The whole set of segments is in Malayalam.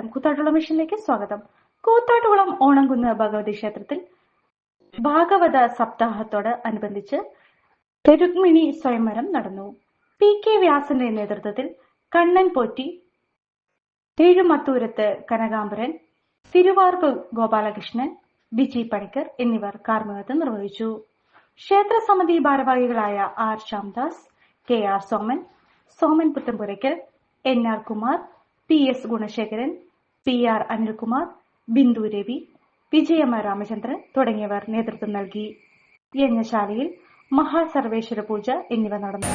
നമസ്കാരം. കൂത്താട്ടുകുളം മിഷനിലേക്ക് സ്വാഗതം. കൂത്താട്ടുകുളം ഓണംകുന്ന് ഭഗവതി ക്ഷേത്രത്തിൽ ഭാഗവത സപ്താഹത്തോട് അനുബന്ധിച്ച് തെരുക്മിണി സ്വയംവരം നടന്നു. പി കെ വ്യാസന്റെ നേതൃത്വത്തിൽ കണ്ണൻ പോറ്റി തേഴുമത്തൂരത്ത് കനകാംബരൻ തിരുവാർപ്പ് ഗോപാലകൃഷ്ണൻ ബിജി പണിക്കർ എന്നിവർ കാർമ്മികത്വം നിർവഹിച്ചു. ക്ഷേത്ര സമിതി ഭാരവാഹികളായ R Shyamdas K R Soman Soman Puthenpurackal N R Kumar P S Gunasekharan P R Anilkumar Bindu Ravi Vijayamma Ramachandran തുടങ്ങിയവർ നേതൃത്വം നൽകി. യജ്ഞശാലയിൽ മഹാസർവേശ്വര പൂജ എന്നിവ നടന്നു.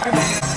fucking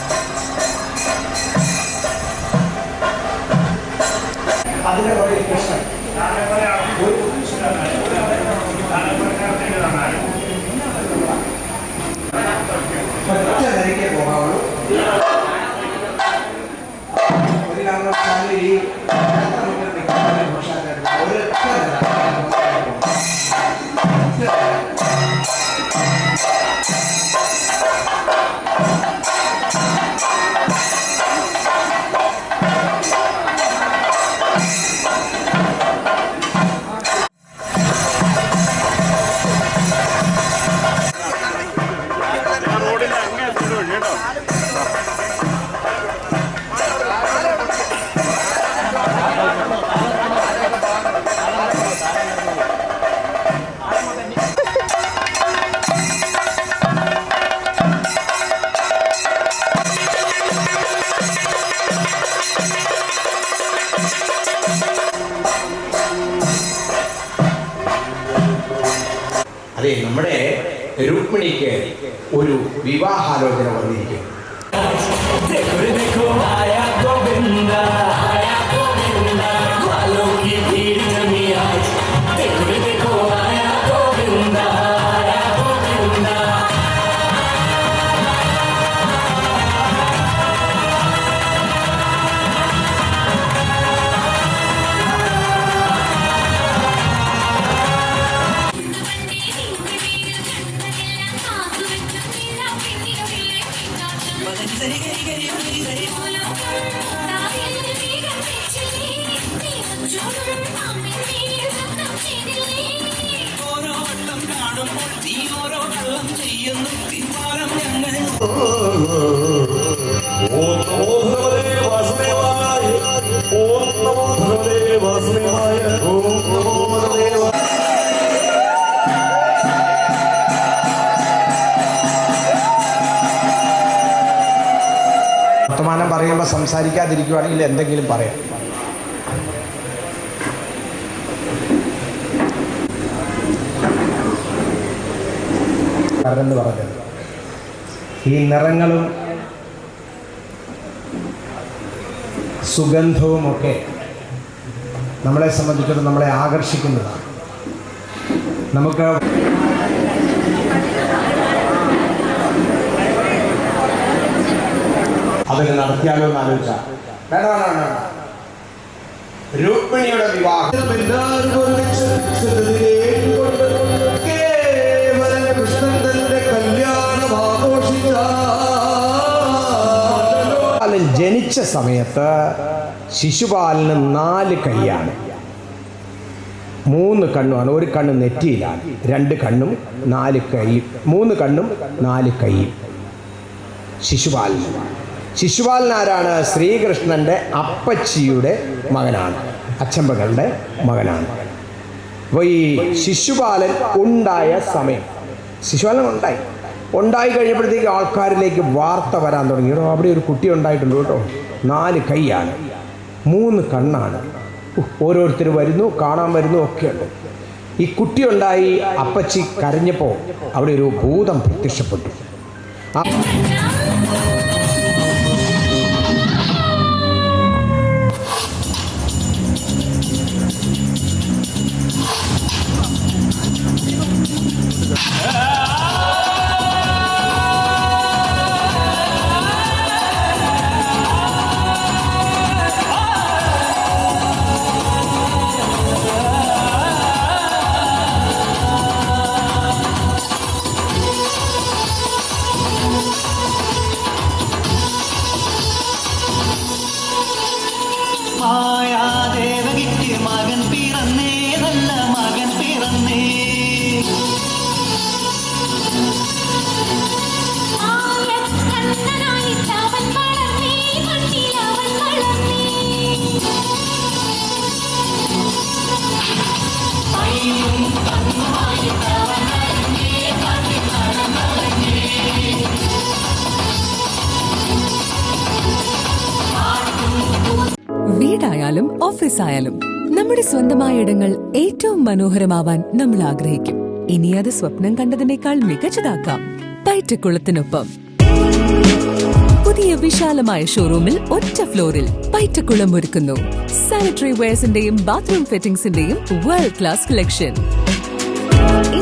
അതെ നമ്മുടെ രുക്മിണിക്ക് ഒരു വിവാഹാലോചന വന്നിരിക്കും വർത്തമാനം പറയുമ്പോൾ സംസാരിക്കാതിരിക്കുവാണെങ്കിൽ എന്തെങ്കിലും പറയാം. എന്ന് പറഞ്ഞത്? ഈ നിറങ്ങളും സുഗന്ധവുമൊക്കെ നമ്മളെ സംബന്ധിച്ചിടത്തോളം നമ്മളെ ആകർഷിക്കുന്നതാണ്. നമുക്ക് അതിന് നടത്തിയാലോ എന്ന് ആലോചിച്ചാൽ രൂപിണിയുടെ. രുക്മിണിയുടെ വിവാഹം. ജനിച്ച സമയത്ത് ശിശുപാലിന് നാല് കൈയാണ്. മൂന്ന് കണ്ണുമാണ് ഒരു കണ്ണ് നെറ്റിയിലാണ്. രണ്ട് കണ്ണും നാല് കൈ മൂന്ന് കണ്ണും നാല് കൈയും. ശിശുപാലിന് ശിശുപാലൻ ആരാണ്? ശ്രീകൃഷ്ണന്റെ അപ്പച്ചിയുടെ മകനാണ്. അച്ഛമ്പകളുടെ മകനാണ്. അപ്പോൾ ഈ ശിശുപാലൻ ഉണ്ടായ സമയം. ശിശുപാലൻ ഉണ്ടായി. ഉണ്ടായി കഴിഞ്ഞപ്പോഴത്തേക്ക് ആൾക്കാരിലേക്ക് വാർത്ത വരാൻ തുടങ്ങി. കേട്ടോ അവിടെ ഒരു കുട്ടി ഉണ്ടായിട്ടുണ്ട് കേട്ടോ. നാല് കൈയാണ്. മൂന്ന് കണ്ണാണ്. ഓരോരുത്തർ വരുന്നു കാണാൻ വരുന്നു ഒക്കെയുണ്ട് ഈ കുട്ടി ഉണ്ടായി അപ്പച്ചി കരഞ്ഞപ്പോൾ അവിടെ ഒരു ഭൂതം പ്രത്യക്ഷപ്പെട്ടു. ആ വീടായാലും ഓഫീസായാലും നമ്മുടെ സ്വന്തമായ ഇടങ്ങൾ ഏറ്റവും മനോഹരമാവാൻ നമ്മൾ ആഗ്രഹിക്കും. ഇനി അത് സ്വപ്നം കണ്ടതിനേക്കാൾ മികച്ചതാക്കാം. പൈറ്റക്കുളത്തിനൊപ്പം. പുതിയ വിശാലമായ ഷോറൂമിൽ ഒറ്റ ഫ്ലോറിൽ പൈറ്റക്കുളം ഒരുക്കുന്നു. സാനിറ്ററി വെയർസിന്റെയും ബാത്റൂം ഫിറ്റിംഗ്സിന്റെയും വേൾഡ് ക്ലാസ് കളക്ഷൻ